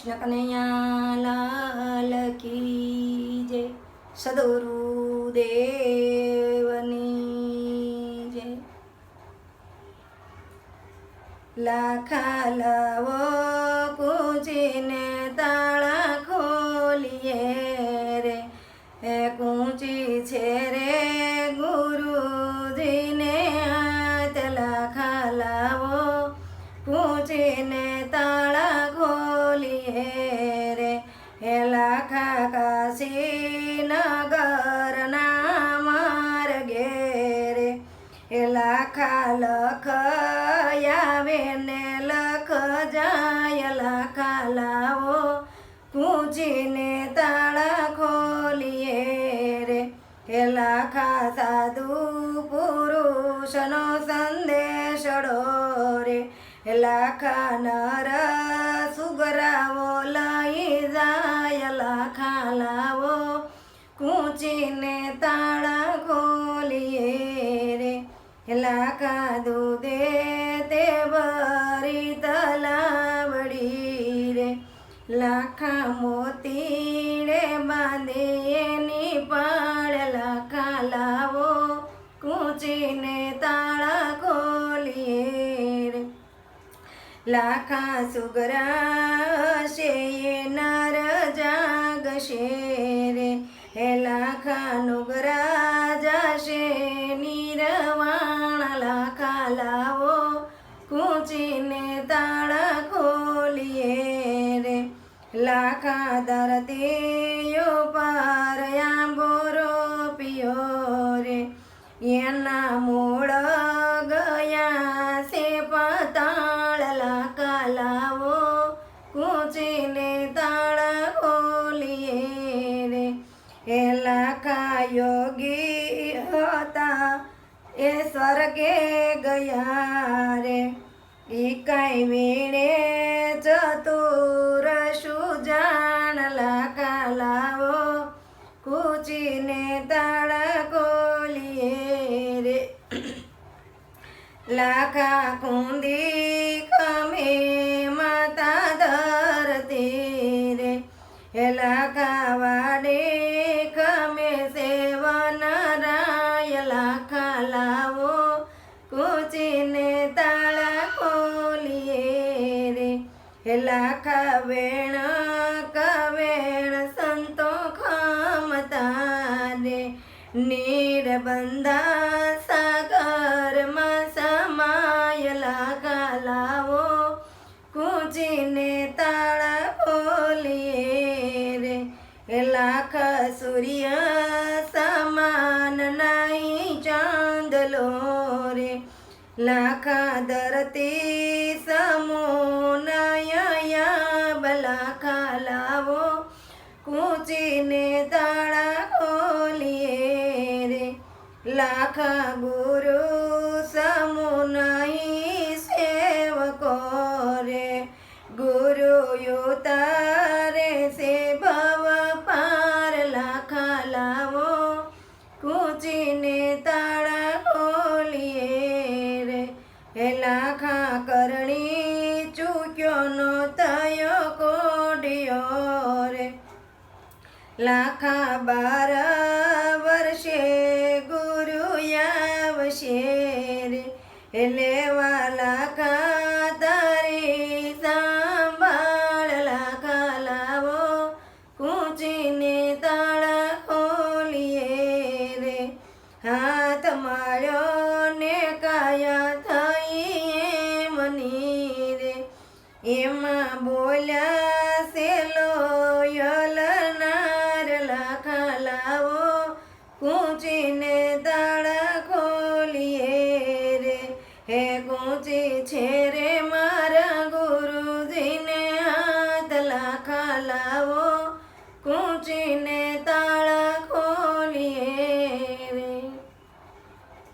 કૃષ્ણ કનૈયાલાલ કી જય. સદગુરુ દેવની જય. લાખા લાવો કૂચીને તાળા ખોલીએ રે. એ કૂંચી છે રે ગુરુજીને હાથ. લાખા લાવો કૂચીને તાળા ખોલીએ રે, હે લાખા કાશી નગરના માર્ગે રે. એ લાખા લખ આવે ને લખ, જાય લાખા લાવો પૂજીને તાળા ખોલીએ રે. એ લાખા સાધુ પુરુષનો સંદેશડો રે. લાખા નર કૂચીને તાળા ખોલીએ રે લાખા દૂધે તે ભરી તલાવડી રે. લાખા મોતી રે બાંધે એની પાળ, લાખા લાવો કૂચીને તાળા ખોલીએ રે. લાખા સુગરા છે નર જાગશે. હે લાખા નુગરા જશે નીરવાણ લાખા લાવો, કૂચીને તાળા ખોલીએ રે. લાખા ધરતીયો પર આંબોરો પિયો રે. એના મૂળ ગયા છે, પતાળ લાખા લાવો, કૂચીને યોગી હતા એ સ્વર્ગે ગયા રે ઈ કઈ વીણે ચતુર સુજાણ લાખા લાવો કૂચીને તાળા કોલીએ રે લાખા કુંદી હે લાખા વેણ કવેણ સંતો ખમતા રે નીરબંધા સાગરમાં સમાય લાખા લાવો કૂચીને તાળા બોલીએ રે. લાખ સૂર્ય સમાન નાઈ ચાંદલો રે. લાખા ધરતી ગુરુ સમુનઈ સેવકો રે ગુરુ તારે સે ભવ પાર લાખા લાવો. કૂચીને તાળા ખોલીએ રે. હે લાખા કરણી ચૂક્યો નો તયો કોડિયો રે. લાખા બાર આવશે રે વાલા લાખા તારી સંભાળ લાખા લાવો કૂચીને તાળા ખોલીએ રે. હાથ માર્યો ને કાયા થઈ મની રે. એમાં બોલ્યા, સેલો યલનાર લાખા લાવો કૂચીને